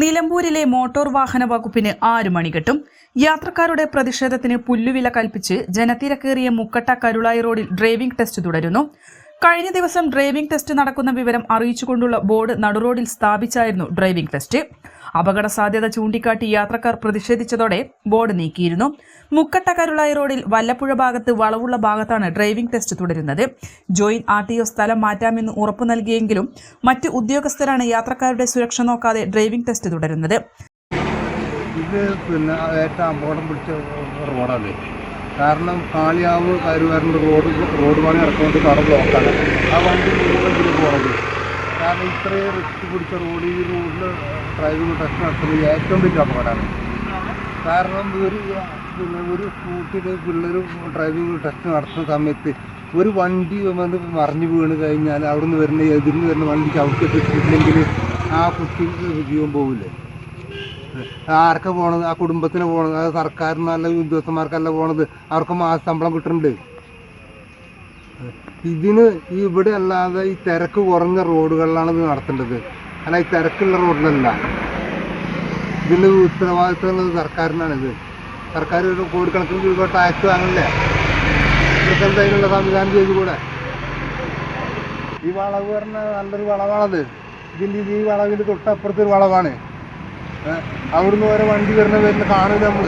നിലമ്പൂരിലെ മോട്ടോർ വാഹന വകുപ്പിന് ആറ് മണികെട്ടും യാത്രക്കാരുടെ പ്രതിഷേധത്തിന് പുല്ലുവില കൽപ്പിച്ച് ജനത്തിരക്കേറിയ മുക്കട്ട കരുളായി റോഡിൽ ഡ്രൈവിംഗ് ടെസ്റ്റ് തുടരുന്നു. കഴിഞ്ഞ ദിവസം ഡ്രൈവിംഗ് ടെസ്റ്റ് നടക്കുന്ന വിവരം അറിയിച്ചുകൊണ്ടുള്ള ബോർഡ് നടുറോഡിൽ സ്ഥാപിച്ചായിരുന്നു ഡ്രൈവിംഗ് ടെസ്റ്റ്. അപകട സാധ്യത ചൂണ്ടിക്കാട്ടി യാത്രക്കാർ പ്രതിഷേധിച്ചതോടെ ബോർഡ് നീക്കിയിരുന്നു. മുക്കട്ട റോഡിൽ വല്ലപ്പുഴ ഭാഗത്ത് വളവുള്ള ഭാഗത്താണ് ഡ്രൈവിംഗ് ടെസ്റ്റ് തുടരുന്നത്. ജോയിന്റ് ആർ ടി ഒ സ്ഥലം മാറ്റാമെന്ന് ഉറപ്പു നൽകിയെങ്കിലും മറ്റ് ഉദ്യോഗസ്ഥരാണ് യാത്രക്കാരുടെ സുരക്ഷ നോക്കാതെ ഡ്രൈവിംഗ് ടെസ്റ്റ് തുടരുന്നത്. ഇത് പിന്നെ ഏറ്റവും അപകടം പിടിച്ച റോഡാണ് കാരണം കാളിയാവ് കരുവാറിന്റെ റോഡ് റോഡ് പണി ഇറക്കുന്നത് കട ബ്ലോക്കാണ് ആ വണ്ടി മുഴുവൻ പോകുന്നത് കാരണം ഇത്രയും റിസ്ക് പിടിച്ച റോഡ് ഈ റോഡിൽ ഡ്രൈവിംഗ് ടെസ്റ്റ് നടത്തുന്നത് ഏറ്റവും വലിയ അപകടമാണ്. കാരണം ഒരു പിന്നെ ഒരു സ്കൂട്ടിയിൽ പിള്ളേർ ഡ്രൈവിംഗ് ടെസ്റ്റ് നടത്തുന്ന സമയത്ത് ഒരു വണ്ടി വന്ന് മറിഞ്ഞു വീണ് കഴിഞ്ഞാൽ അവിടെ നിന്ന് വരുന്ന എതിർന്ന് വരുന്ന വണ്ടി ചവിട്ടിട്ടില്ലെങ്കിൽ ആ കുട്ടിക്ക് ജീവൻ പോകില്ലേ ആർക്കാ പോണത്? ആ കുടുംബത്തിന് പോണത്? അത് സർക്കാരിന് നല്ല ഉദ്യോഗസ്ഥന്മാർക്കല്ല പോണത്? അവർക്ക് മാസ ശമ്പളം കിട്ടുന്നുണ്ട്. ഇതിന് ഇവിടെ അല്ലാതെ ഈ തിരക്ക് കുറഞ്ഞ റോഡുകളിലാണ് ഇത് നടത്തേണ്ടത്. അല്ല ഈ തിരക്കുള്ള റോഡിലല്ല. ഇതിന്റെ ഉത്തരവാദിത്വം ഉള്ളത് സർക്കാരിനാണിത് സർക്കാർ ഒരു കോടിക്കണക്കിന് രൂപ ടാക്സ് വാങ്ങില്ലേ ഇതൊക്കെ അതിനുള്ള സംവിധാനം ചെയ്തുകൂടെ? ഈ വളവ് പറഞ്ഞ നല്ലൊരു വളവാണത്. ഇതിന്റെ ഇത് ഈ വളവിന്റെ തൊട്ടപ്പുറത്തൊരു വളവാണ്. അവിടുന്ന് വരെ വണ്ടി വരുന്ന വരുന്ന കാണില്ല നമ്മൾ.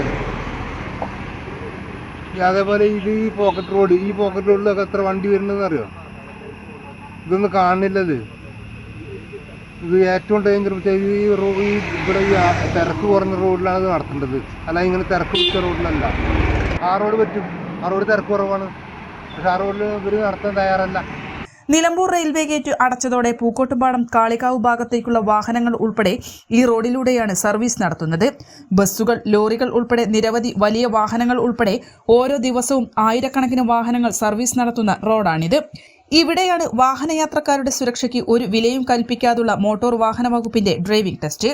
അതേപോലെ ഇത് ഈ പോക്കറ്റ് റോഡ് ഈ പോക്കറ്റ് റോഡിലൊക്കെ എത്ര വണ്ടി വരുന്നതെന്ന് അറിയോ ഇതൊന്നും കാണില്ലത് ഇത് ഏറ്റവും ഡേഞ്ചർ ഈ റോ ഈ ഇവിടെ ഈ തിരക്ക് കുറഞ്ഞ റോഡിലാണ് ഇത് നടത്തേണ്ടത്. അല്ല ഇങ്ങനെ തിരക്ക് പിടിച്ച റോഡിലല്ല ആ റോഡ് പറ്റും. ആ റോഡ് തിരക്ക് കുറവാണ്. പക്ഷെ ആ റോഡിൽ ഇവർ നടത്താൻ തയ്യാറല്ല. നിലമ്പൂർ റെയിൽവേ ഗേറ്റ് അടച്ചതോടെ പൂക്കോട്ടുപാടം കാളികാവ് ഭാഗത്തേക്കുള്ള വാഹനങ്ങൾ ഉൾപ്പെടെ ഈ റോഡിലൂടെയാണ് സർവീസ് നടത്തുന്നത്. ബസ്സുകൾ ലോറികൾ ഉൾപ്പെടെ നിരവധി വലിയ വാഹനങ്ങൾ ഉൾപ്പെടെ ഓരോ ദിവസവും ആയിരക്കണക്കിന് വാഹനങ്ങൾ സർവീസ് നടത്തുന്ന റോഡാണിത്. ഇവിടെയാണ് വാഹനയാത്രക്കാരുടെ സുരക്ഷയ്ക്ക് ഒരു വിലയും കൽപ്പിക്കാതുള്ള മോട്ടോർ വാഹന വകുപ്പിന്റെ driving test.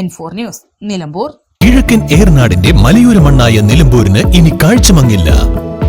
N four news Nilambur. കിഴക്കൻ ഏർനാടിന്റെ മലയോര മണ്ണായ നിലമ്പൂരിന് ഇനി കാഴ്ചമങ്ങില്ല